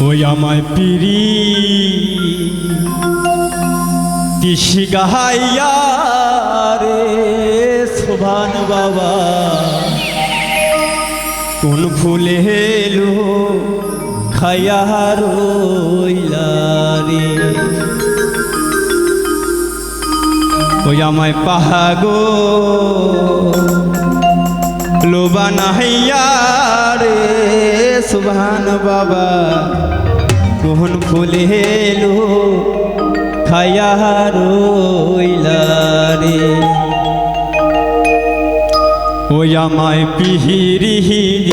ওই আমায় পিরি। তিসি গাহাইয়া রে শোভান বাবা? কোন ফুলে হেলো খাইয়া রইলা রে? ওই আমায় পাহাগো লোবা নাহাইয়া রে, সুবহান বাবা। কোন ফুলে হেলো খাইয়া রইলা রে। ওই আমায় পিহিরিহিরি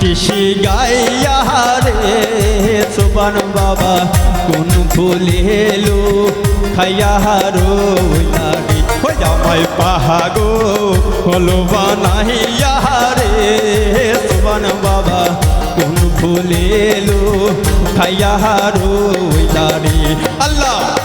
টিসি গাইয়া রে সুবান বাবা। কোন ফুলে এলো খাইয়া রে। আমায় পাহাগো হলো বানাইয়া রে সুবান বাবা কোন ফুলে এলো খাইয়া রে আল্লাহ!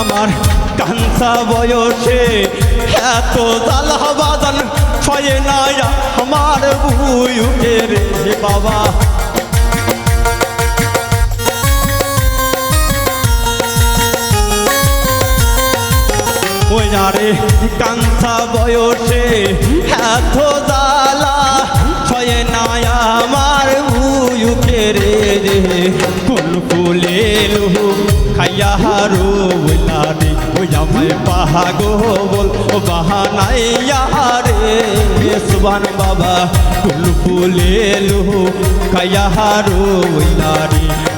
আমার কাঞ্চা বয়সে এত জ্বালা বাদন ছয়ে নাই আমার বুয়ুকে রে বাবা। ওই আরে কাঞ্চা বয়সে ও বাহানাইয়া রে সুবান বাবা কোন ফুলে লু খাইয়া হারো রে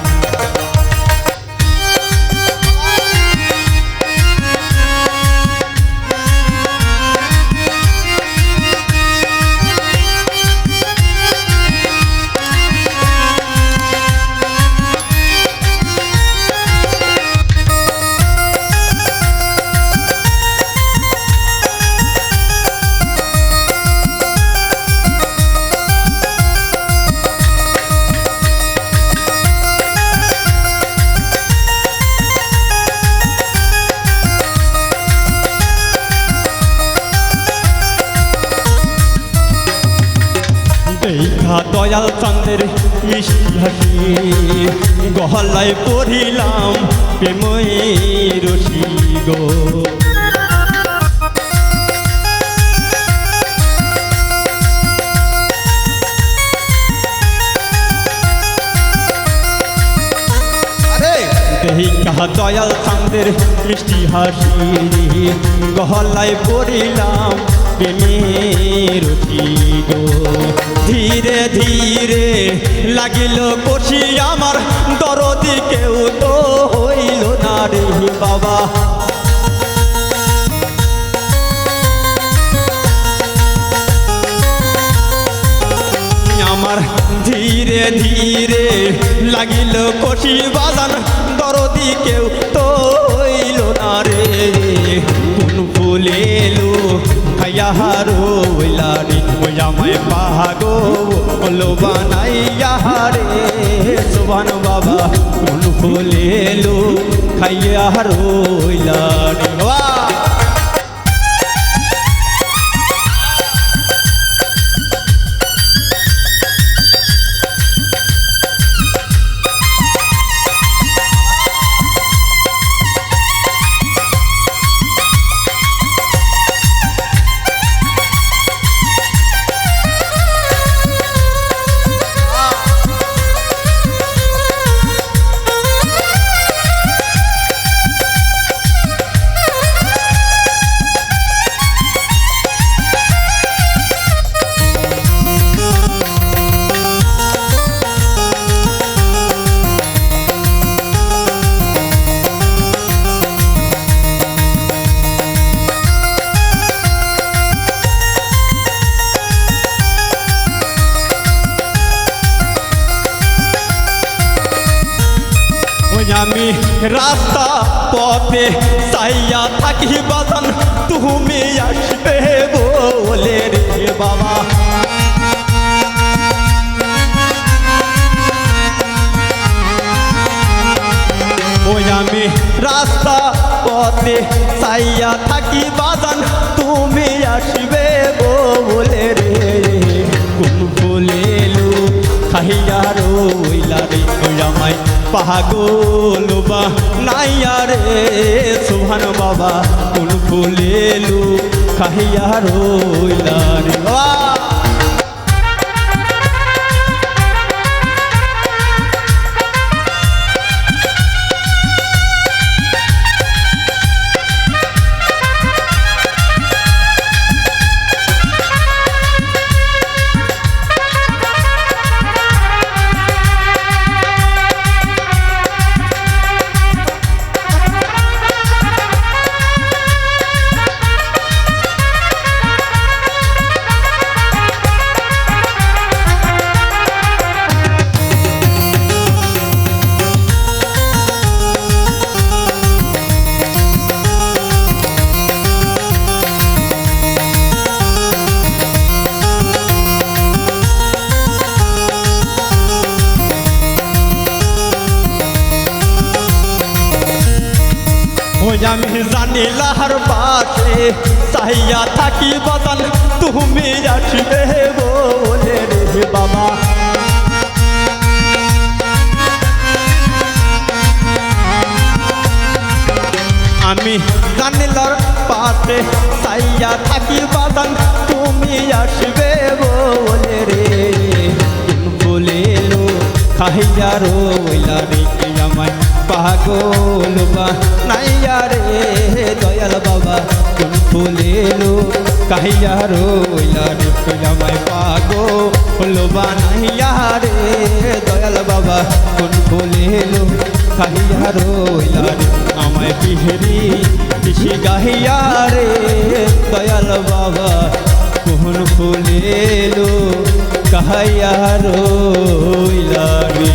দয়াল চন্দ্রের মিষ্টি হাসি গহলায় পড়িলাম প্রেমই রসি গো। দয়াল চন্দ্রের মিষ্টি হাসি গহলায় পড়িলাম ধীরে ধীরে লাগিল কষি আমার, দরদি কেউ তো হইল না রে বাবা। আমার ধীরে ধীরে লাগিল কষি বাজান দরদি কেউ খাইয়া রইলা রে ওই আমায় পাহাগো বলো বানাইয়া রে সোবান বাবা কোন ফুলে এলো, খাইয়া রইলা রে বাবা রাস্তা পথে চাইয়া থাকি বাজান তুমি আসবে বলে রে বাবা। আমি রাস্তা পথে চাইয়া থাকি বাজান তুমি আসবে বলে রে। কোন ফুলেলু খাইয়া রইলা রে আমায় পাগল বা নাইয়া রে সুভান বাবা কোন ফুলেলু খাইয়া রইলা রে বাবা আমি জানি লাহার পাশে চাইয়া থাকি বাজান তুমি আসবে বলে রে বাবা। আমি জানিলার পাশে চাইয়া থাকি বাজান তুমি আসবে বলে রে। বলেলো খাইয়া রইলা রে পাগল বা নাইয়া রে দয়াল বাবা, কোন ফুলেলো কাহিয়া রইলা রে আমায় পাগল বা নাইয়া রে দয়াল বাবা, কোন ফুলেলো কাহিয়া রইলা রে, আমায় পিহরি পিসি গাহিয়া রে দয়াল বাবা, কোন ফুলেলো কাহাইয়া রইলা রে।